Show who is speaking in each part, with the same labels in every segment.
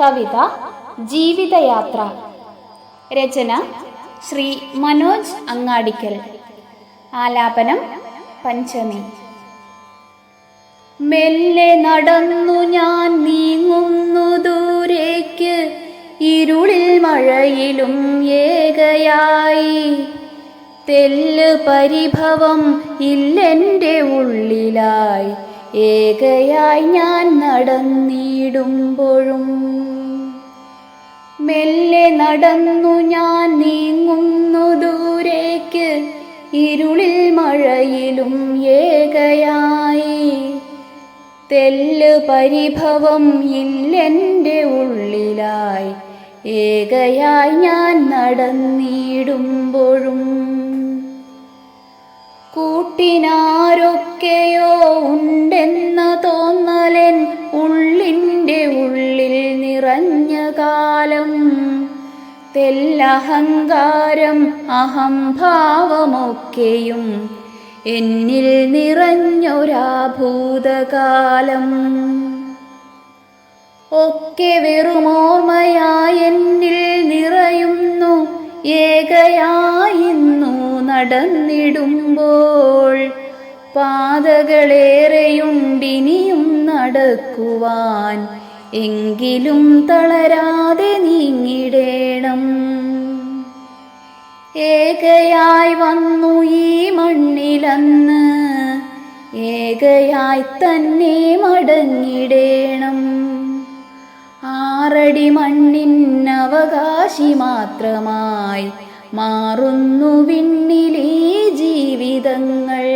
Speaker 1: കവിത ജീവിതയാത്ര. രചന ശ്രീ മനോജ് അങ്ങാടിക്കൽ. ആലാപനം പഞ്ചമി. മെല്ലെ നടന്നു ഞാൻ നീങ്ങുന്നു ദൂരേക്ക്. ഇരുളിൽ മഴയിലും ഏകയായി. തെല്ല് പരിഭവം ഇല്ലെന്റെ ഉള്ളിലായി. ഏകയായി ഞാൻ നടന്നിടുമ്പോഴും നടന്നു ഞാൻ നീങ്ങുന്നു ദൂരേക്ക്. ഇരുളിൽ മഴയിലും ഏകയായി. തെല്ല് പരിഭവം ഇല്ലെന്റെ ഉള്ളിലായി. ഏകയായി ഞാൻ നടന്നിടുമ്പോഴും. കൂട്ടിനാരൊക്കെയോ ഉണ്ടെന്ന തോന്നലൻ ഉള്ളിന്റെ ഉള്ളിൽ നിറഞ്ഞ കാലം. തെല്ലഹങ്കാരം അഹംഭാവമൊക്കെയും എന്നിൽ നിറഞ്ഞൊരാഭൂതകാലം. ഒക്കെ വെറുമോർമ്മയായി എന്നിൽ നിറയുന്നു ഏകയായിന്നു നടന്നിടുമ്പോൾ. പാതകളേറെയുണ്ടിനിയും നടക്കുവാൻ എങ്കിലും തളരാതെ നീങ്ങിടേണം ഏകയായി വന്നു ഈ മണ്ണിലന്ന്. ഏകയായി തന്നെ മടങ്ങിടേണം. ആറടി മണ്ണിനവകാശി മാത്രമായി മാറുന്നു വിണ്ണിലീ ജീവിതങ്ങൾ.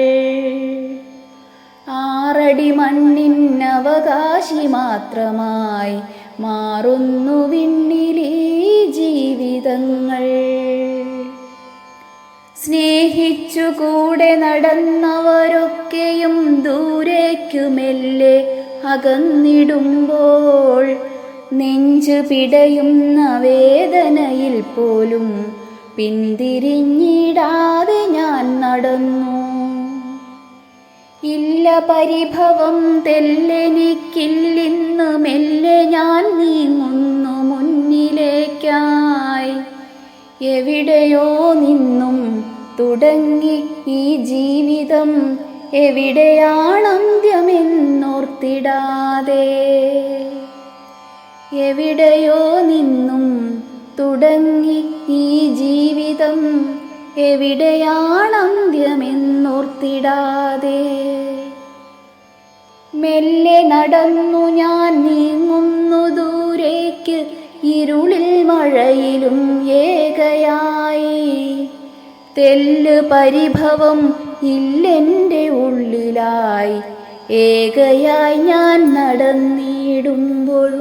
Speaker 1: ആറടി മണ്ണിനവകാശി മാത്രമായി മാറുന്നു വിണ്ണിലീ ജീവിതങ്ങൾ. സ്നേഹിച്ചു കൂടെ നടന്നവരൊക്കെയും ദൂരേക്കുമെല്ലെ അകന്നിടുമ്പോൾ നെഞ്ചു പിടയുന്ന വേദനയിൽ പോലും പിന്തിരിഞ്ഞിടാതെ ഞാൻ നടന്നു. ഇല്ല പരിഭവം തെല്ലെനിക്കില്ലിന്ന് മെല്ലെ ഞാൻ നീങ്ങുന്നു മുന്നിലേക്കായി. എവിടെയോ നിന്നും തുടങ്ങി ഈ ജീവിതം. എവിടെയാണന്ത്യമെന്നോർത്തിടാതെ എവിടെയോ നിന്നും തുടങ്ങി ഈ ജീവിതം. എവിടെയാണന്ത്യമെന്നോർത്തിടാതെ മെല്ലെ നടന്നു തെല്ല് പരിഭവം ഇല്ലെന്റെ ഉള്ളിലായി. ഏകയായി ഞാൻ നടന്നിടുമ്പോൾ